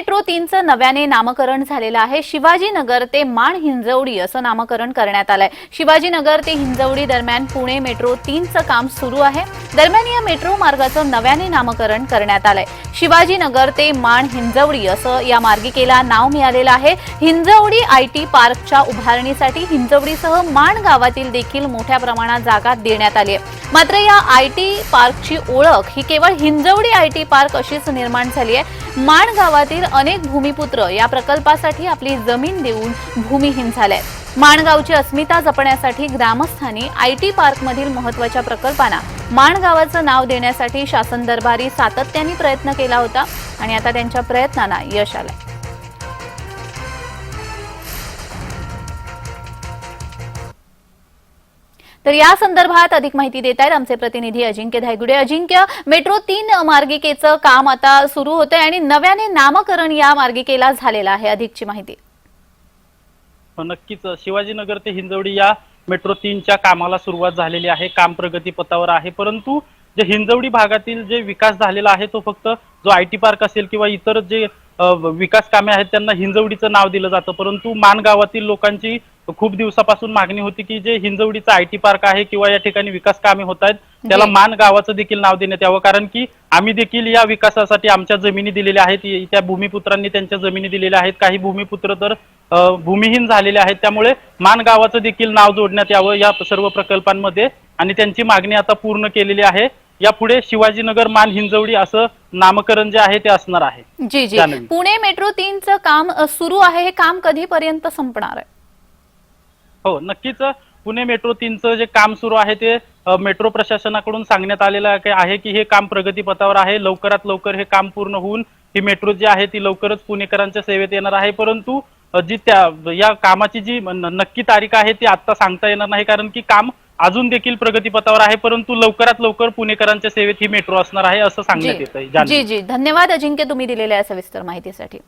Metro तीनचं नव्याने नामकरण झालेलं आहे. शिवाजीनगर ते माण हिंजवडी असं नामकरण करण्यात आलंय. शिवाजीनगर ते हिंजवडी दरम्यान पुणे मेट्रो तीनचं काम सुरू आहे. दरम्यान या मेट्रो मार्गाचं नव्याने नामकरण करण्यात आलंय. शिवाजीनगर ते माण हिंजवडी असं या मार्गिकेला नाव मिळालेलं आहे. हिंजवडी आय टी पार्कच्या उभारणीसाठी हिंजवडीसह माण गावातील देखील मोठ्या प्रमाणात जागा देण्यात आली आहे. मात्र या आय टी पार्कची ओळख ही केवळ हिंजवडी आय टी पार्क अशीच निर्माण झाली आहे. माण गावातील अनेक भूमिपुत्र या प्रकल्पासाठी आपली जमीन देऊन भूमिहीन झाले माणगावची अस्मिता जपण्यासाठी ग्रामस्थांनी आय टी पार्कमधील महत्त्वाच्या प्रकल्पांना माणगावाचं नाव देण्यासाठी शासन दरबारी सातत्याने प्रयत्न केला होता आणि आता त्यांच्या प्रयत्नांना यश आलंय. तर या संदर्भात अधिक माहिती देत आहेत आमचे प्रतिनिधी अजिंक्य धायगुडे. अजिंक्य मेट्रो तीन मार्गिकेचं काम आता सुरू होतंय आणि नव्याने नामकरण या मार्गिकेला झालेलं आहे. अधिकची माहिती. हो, नक्कीच. शिवाजीनगर ते हिंजवडी या मेट्रो तीनच्या कामाला सुरुवात झालेली आहे. काम प्रगती पथावर आहे. परंतु जे हिंजवडी भागातील जे विकास झालेला आहे तो फक्त जो आय टी पार्क असेल किंवा इतर जे विकास कामे आहेत त्यांना हिंजवडीचं नाव दिलं जातं. परंतु मानगावातील लोकांची खूप दिवसापासून मागणी होती की जे हिंजवडीचं आय टी पार्क आहे किंवा या ठिकाणी विकास कामे होत आहेत त्याला. मान गावाचं देखील नाव देण्यात यावं. कारण की आम्ही देखील या विकासासाठी आमच्या जमिनी दिलेल्या आहेत त्या भूमिपुत्रांनी त्यांच्या जमिनी दिलेल्या आहेत. काही भूमिपुत्र तर भूमिहीन झालेले आहेत. त्यामुळे मान गावाचं देखील नाव जोडण्यात यावं या सर्व प्रकल्पांमध्ये. आणि त्यांची मागणी आता पूर्ण केलेली आहे. यापुढे शिवाजीनगर मान हिंजवडी असं नामकरण जे आहे ते असणार आहे. जी जी. पुणे मेट्रो तीनचं काम सुरू आहे. हे काम कधीपर्यंत संपणार आहे? हो नक्कीच पुणे मेट्रो तीनचं जे काम सुरू आहे ते मेट्रो प्रशासनाकडून सांगण्यात आलेलं आहे आहे की हे काम प्रगतीपथावर आहे लवकरात लवकर हे काम पूर्ण होऊन ही मेट्रो जी आहे ती लवकरच पुणेकरांच्या सेवेत येणार आहे. परंतु जी त्या या कामाची जी नक्की तारीख आहे ती आता सांगता येणार नाही कारण की काम अजून देखील प्रगतीपथावर आहे परंतु लवकरात लवकर पुणेकरांच्या सेवेत ही मेट्रो असणार आहे असं सांगण्यात येत आहे जी जी. धन्यवाद अजिंक्य तुम्ही दिलेल्या सविस्तर माहितीसाठी.